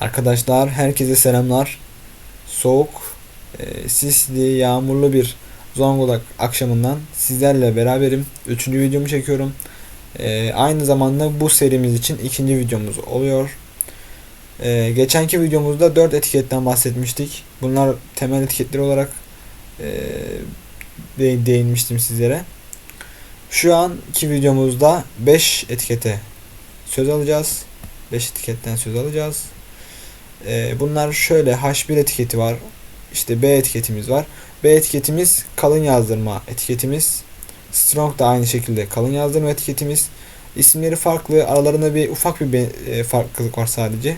Arkadaşlar herkese selamlar. Soğuk, e, sisli, yağmurlu bir Zonguldak akşamından sizlerle beraberim. Üçüncü videomu çekiyorum. E, aynı zamanda bu serimiz için ikinci videomuz oluyor. E, geçenki videomuzda 4 etiketten bahsetmiştik. Bunlar temel etiketleri olarak e, de- değinmiştim sizlere. Şu anki videomuzda 5 etikete söz alacağız. 5 etiketten söz alacağız. Ee, bunlar şöyle H1 etiketi var. İşte B etiketimiz var. B etiketimiz kalın yazdırma etiketimiz. Strong da aynı şekilde kalın yazdırma etiketimiz. İsimleri farklı. Aralarında bir ufak bir e, farklılık var sadece.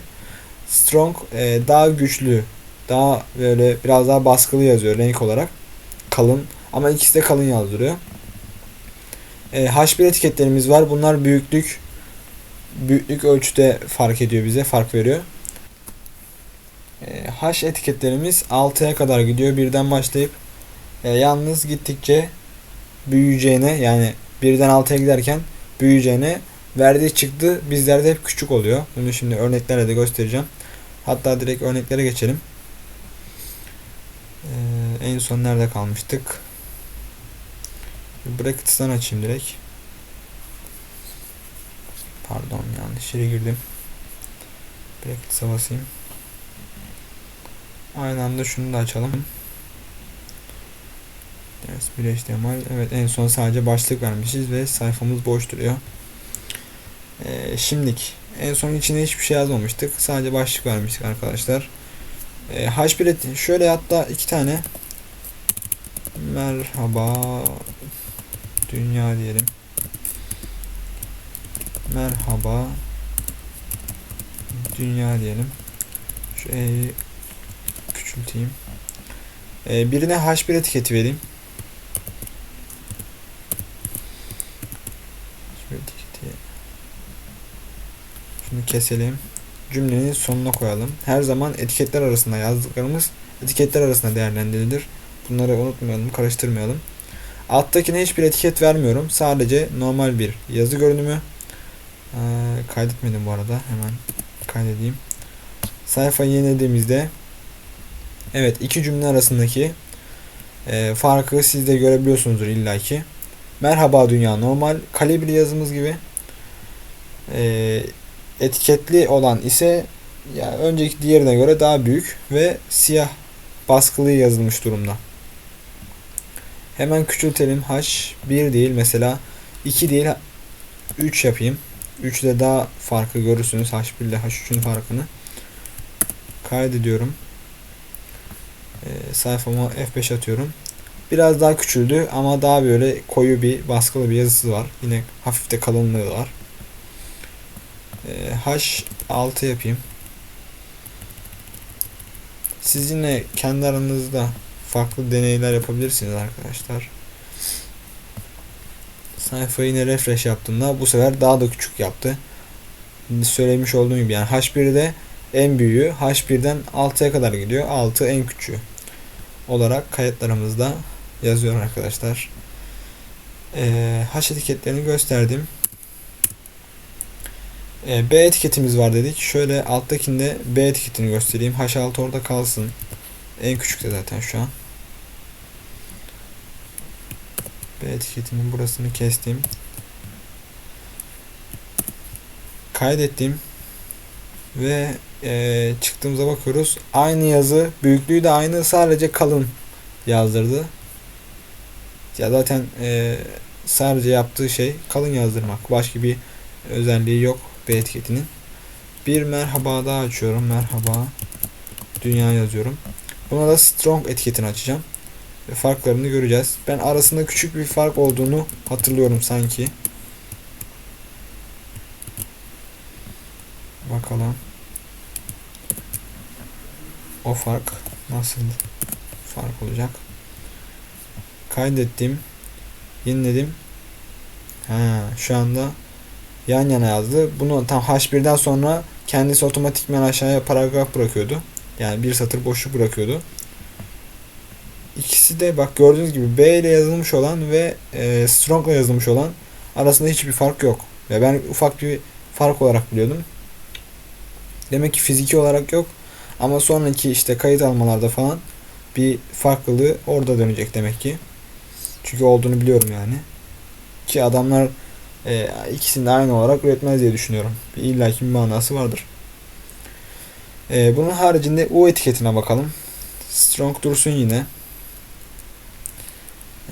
Strong e, daha güçlü. Daha böyle biraz daha baskılı yazıyor renk olarak. Kalın. Ama ikisi de kalın yazdırıyor. E, H1 etiketlerimiz var. Bunlar büyüklük büyüklük ölçüde fark ediyor bize. Fark veriyor. E, H etiketlerimiz 6'ya kadar gidiyor birden başlayıp e, yalnız gittikçe büyüyeceğine yani birden 6'ya giderken büyüyeceğine verdiği çıktı bizlerde hep küçük oluyor. Bunu şimdi örneklerle de göstereceğim. Hatta direkt örneklere geçelim. E, en son nerede kalmıştık? Brackets'tan açayım direkt. Pardon yanlış yere girdim. Brackets'a basayım. Aynı anda şunu da açalım. Ders bir HTML. Evet en son sadece başlık vermişiz ve sayfamız boş duruyor. Ee, şimdilik en son içine hiçbir şey yazmamıştık. Sadece başlık vermiştik arkadaşlar. Ee, H1 et- şöyle hatta iki tane merhaba dünya diyelim. Merhaba dünya diyelim. Şu küçülteyim. Ee, birine H1 etiketi vereyim. H1 etiketi. Şunu keselim. Cümlenin sonuna koyalım. Her zaman etiketler arasında yazdıklarımız etiketler arasında değerlendirilir. Bunları unutmayalım, karıştırmayalım. Alttakine hiçbir etiket vermiyorum. Sadece normal bir yazı görünümü. Ee, kaydetmedim bu arada. Hemen kaydedeyim. Sayfayı yenilediğimizde Evet iki cümle arasındaki e, farkı siz de görebiliyorsunuzdur illaki. Merhaba dünya normal kalibri yazımız gibi. E, etiketli olan ise ya önceki diğerine göre daha büyük ve siyah baskılı yazılmış durumda. Hemen küçültelim. H1 değil mesela 2 değil 3 yapayım. 3'de daha farkı görürsünüz H1 ile H3'ün farkını. Kaydediyorum. Ee, sayfama F5 atıyorum. Biraz daha küçüldü ama daha böyle koyu bir baskılı bir yazısı var. Yine hafif de kalınlığı var. Ee, H6 yapayım. Siz yine kendi aranızda farklı deneyler yapabilirsiniz arkadaşlar. Sayfayı yine refresh yaptığımda bu sefer daha da küçük yaptı. Şimdi söylemiş olduğum gibi yani H1'de en büyüğü H1'den 6'ya kadar gidiyor. 6 en küçüğü olarak kayıtlarımızda yazıyor arkadaşlar. Ee, H etiketlerini gösterdim. Ee, B etiketimiz var dedik. Şöyle alttakinde B etiketini göstereyim. H6 orada kalsın. En küçük de zaten şu an. B etiketinin burasını kestim. Kaydettim. Ve e, çıktığımıza bakıyoruz. Aynı yazı, büyüklüğü de aynı. Sadece kalın yazdırdı. Ya zaten e, sadece yaptığı şey kalın yazdırmak. Başka bir özelliği yok B etiketinin. Bir merhaba daha açıyorum. Merhaba. Dünya yazıyorum. Buna da strong etiketini açacağım. Farklarını göreceğiz. Ben arasında küçük bir fark olduğunu hatırlıyorum sanki. Bakalım. O fark nasıl fark olacak? Kaydettim. Yeniledim. Ha, şu anda yan yana yazdı. Bunu tam H1'den sonra kendisi otomatikman aşağıya paragraf bırakıyordu. Yani bir satır boşluk bırakıyordu. İkisi de bak gördüğünüz gibi B ile yazılmış olan ve e, Strong ile yazılmış olan arasında hiçbir fark yok. Ve ben ufak bir fark olarak biliyordum. Demek ki fiziki olarak yok. Ama sonraki işte kayıt almalarda falan bir farklılığı orada dönecek demek ki. Çünkü olduğunu biliyorum yani. Ki adamlar e, ikisini de aynı olarak üretmez diye düşünüyorum. Bir illaki bir manası vardır. E, bunun haricinde U etiketine bakalım. Strong dursun yine.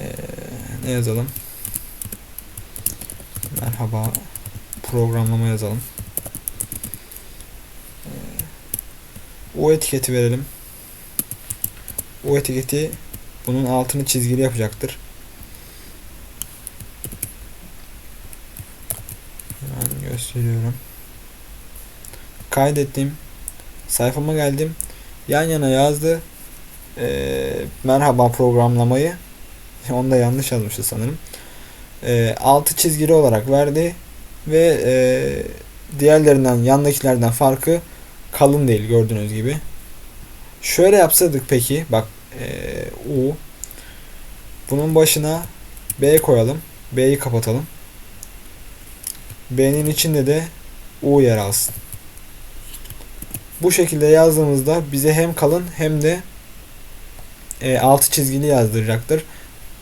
E, ne yazalım? Merhaba. Programlama yazalım. U etiketi verelim. U etiketi bunun altını çizgili yapacaktır. Hemen gösteriyorum. Kaydettim. Sayfama geldim. Yan yana yazdı. Ee, merhaba programlamayı. Onu da yanlış yazmışız sanırım. Ee, altı çizgili olarak verdi. Ve e, diğerlerinden yandakilerden farkı kalın değil gördüğünüz gibi. Şöyle yapsaydık peki. Bak e, U. Bunun başına B koyalım. B'yi kapatalım. B'nin içinde de U yer alsın. Bu şekilde yazdığımızda bize hem kalın hem de e, altı çizgili yazdıracaktır.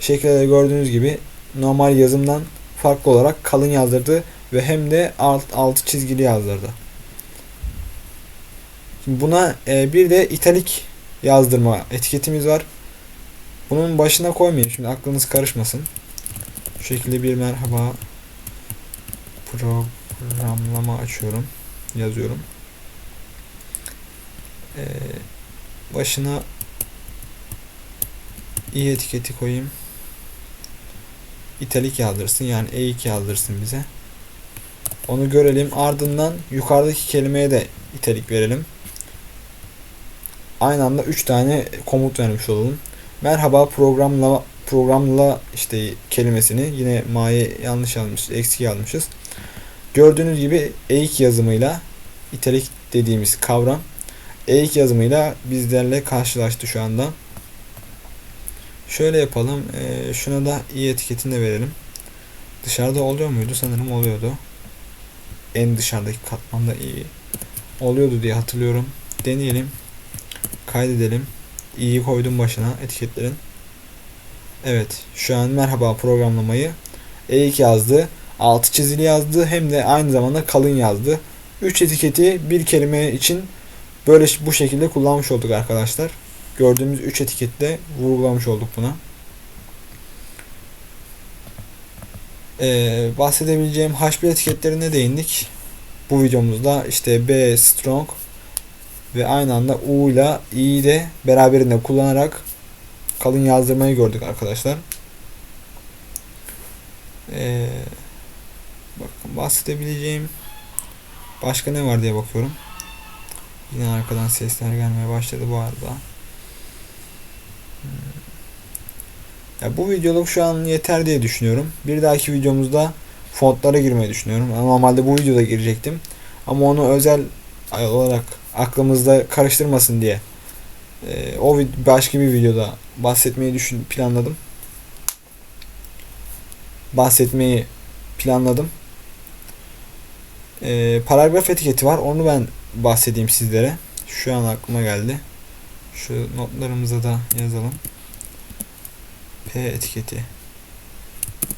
Şekilde gördüğünüz gibi normal yazımdan farklı olarak kalın yazdırdı ve hem de alt, altı çizgili yazdırdı. Şimdi buna e, bir de italik yazdırma etiketimiz var. Bunun başına koymayayım şimdi aklınız karışmasın. Şu şekilde bir merhaba programlama açıyorum. Yazıyorum. Ee, başına i etiketi koyayım. İtalik yazdırsın yani E2 yazdırsın bize. Onu görelim. Ardından yukarıdaki kelimeye de italik verelim. Aynı anda 3 tane komut vermiş olalım. Merhaba programla programla işte kelimesini yine ma'yı yanlış almış, eksik almışız. Gördüğünüz gibi E2 yazımıyla italik dediğimiz kavram E2 yazımıyla bizlerle karşılaştı şu anda. Şöyle yapalım. E, şuna da i etiketini de verelim. Dışarıda oluyor muydu? Sanırım oluyordu. En dışarıdaki katmanda i oluyordu diye hatırlıyorum. Deneyelim. Kaydedelim. i'yi koydum başına etiketlerin. Evet. Şu an merhaba programlamayı E2 yazdı. Altı çizili yazdı. Hem de aynı zamanda kalın yazdı. 3 etiketi bir kelime için böyle bu şekilde kullanmış olduk arkadaşlar. Gördüğümüz 3 etiketle vurgulamış olduk buna. Ee, bahsedebileceğim H1 etiketlerine değindik. Bu videomuzda işte B strong ve aynı anda U ile İ'yi de beraberinde kullanarak kalın yazdırmayı gördük arkadaşlar. Ee, bakın bahsedebileceğim başka ne var diye bakıyorum. Yine arkadan sesler gelmeye başladı bu arada. Hmm. Ya bu videoluk şu an yeter diye düşünüyorum. Bir dahaki videomuzda fontlara girmeyi düşünüyorum. Normalde bu videoda girecektim. Ama onu özel olarak aklımızda karıştırmasın diye e, o başka bir videoda bahsetmeyi düşün planladım. Bahsetmeyi planladım. E, paragraf etiketi var. Onu ben bahsedeyim sizlere. Şu an aklıma geldi. Şu notlarımıza da yazalım. P etiketi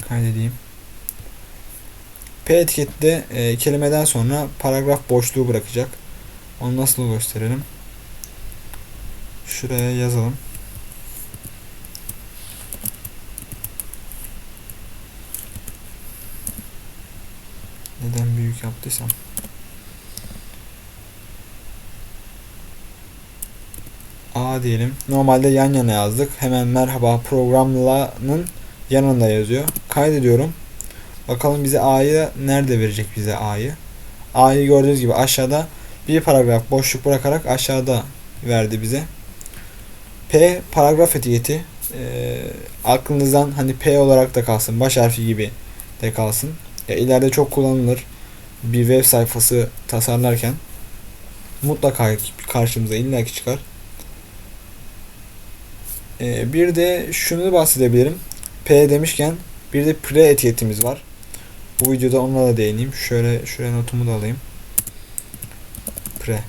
kaydedeyim. P etiketi de e, kelimeden sonra paragraf boşluğu bırakacak. Onu nasıl gösterelim? Şuraya yazalım. Neden büyük yaptıysam. A diyelim. Normalde yan yana yazdık. Hemen merhaba programlanın yanında yazıyor. Kaydediyorum. Bakalım bize A'yı nerede verecek bize A'yı. A'yı gördüğünüz gibi aşağıda bir paragraf boşluk bırakarak aşağıda verdi bize. P paragraf etiketi. E, aklınızdan hani P olarak da kalsın. Baş harfi gibi de kalsın. E, ileride çok kullanılır. Bir web sayfası tasarlarken mutlaka karşımıza illaki çıkar. E, bir de şunu bahsedebilirim. P demişken bir de pre etiketimiz var. Bu videoda onunla da değineyim. Şöyle şuraya notumu da alayım. Pre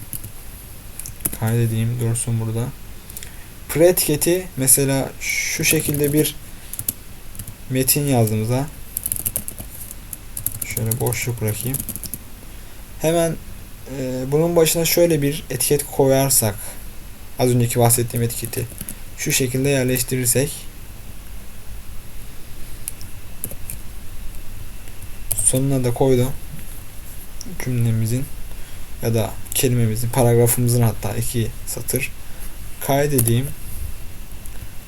kaydedeyim dursun burada. Pre etiketi mesela şu şekilde bir metin yazdığımızda şöyle boşluk bırakayım. Hemen e, bunun başına şöyle bir etiket koyarsak az önceki bahsettiğim etiketi şu şekilde yerleştirirsek sonuna da koydum cümlemizin ya da kelimemizin paragrafımızın hatta iki satır. Kaydedeyim.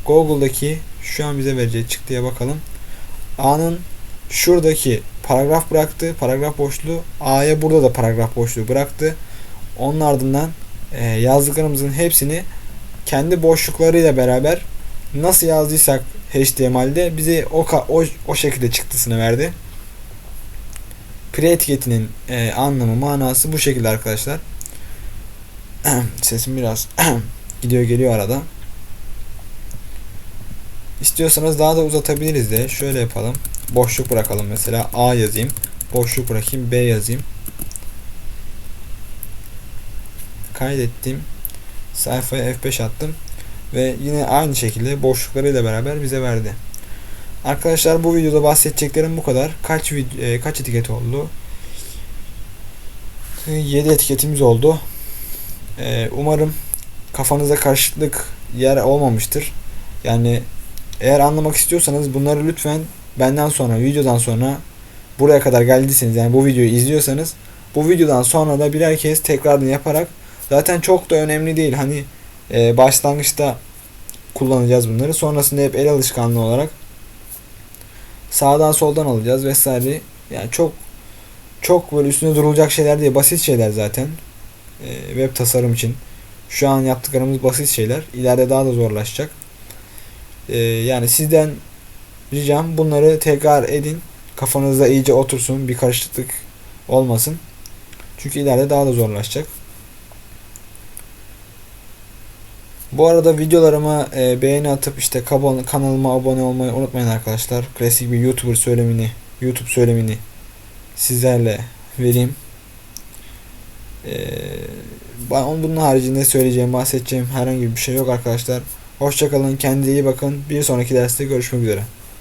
Google'daki şu an bize vereceği çıktıya bakalım. A'nın şuradaki paragraf bıraktı paragraf boşluğu. A'ya burada da paragraf boşluğu bıraktı. Onun ardından e, yazdıklarımızın hepsini kendi boşluklarıyla beraber nasıl yazdıysak HTML'de bize o, o, o şekilde çıktısını verdi. Pre etiketinin e, anlamı manası bu şekilde arkadaşlar. Sesim biraz gidiyor geliyor arada. İstiyorsanız daha da uzatabiliriz de şöyle yapalım. Boşluk bırakalım mesela A yazayım. Boşluk bırakayım B yazayım. Kaydettim. Sayfaya F5 attım. Ve yine aynı şekilde boşluklarıyla beraber bize verdi. Arkadaşlar bu videoda bahsedeceklerim bu kadar. Kaç e, kaç etiket oldu? 7 etiketimiz oldu. E, umarım kafanıza karışıklık yer olmamıştır. Yani eğer anlamak istiyorsanız bunları lütfen benden sonra videodan sonra buraya kadar geldiyseniz yani bu videoyu izliyorsanız bu videodan sonra da birer kez tekrarını yaparak zaten çok da önemli değil. Hani e, başlangıçta kullanacağız bunları. Sonrasında hep el alışkanlığı olarak sağdan soldan alacağız vesaire. Yani çok çok böyle üstüne durulacak şeyler değil. Basit şeyler zaten. E, web tasarım için. Şu an yaptıklarımız basit şeyler. İleride daha da zorlaşacak. E, yani sizden ricam bunları tekrar edin. Kafanızda iyice otursun. Bir karışıklık olmasın. Çünkü ileride daha da zorlaşacak. Bu arada videolarıma e, beğeni atıp işte kabon- kanalıma abone olmayı unutmayın arkadaşlar. Klasik bir YouTuber söylemini, YouTube söylemini sizlerle vereyim. E, ben onun bunun haricinde söyleyeceğim, bahsedeceğim herhangi bir şey yok arkadaşlar. Hoşçakalın, kendinize iyi bakın. Bir sonraki derste görüşmek üzere.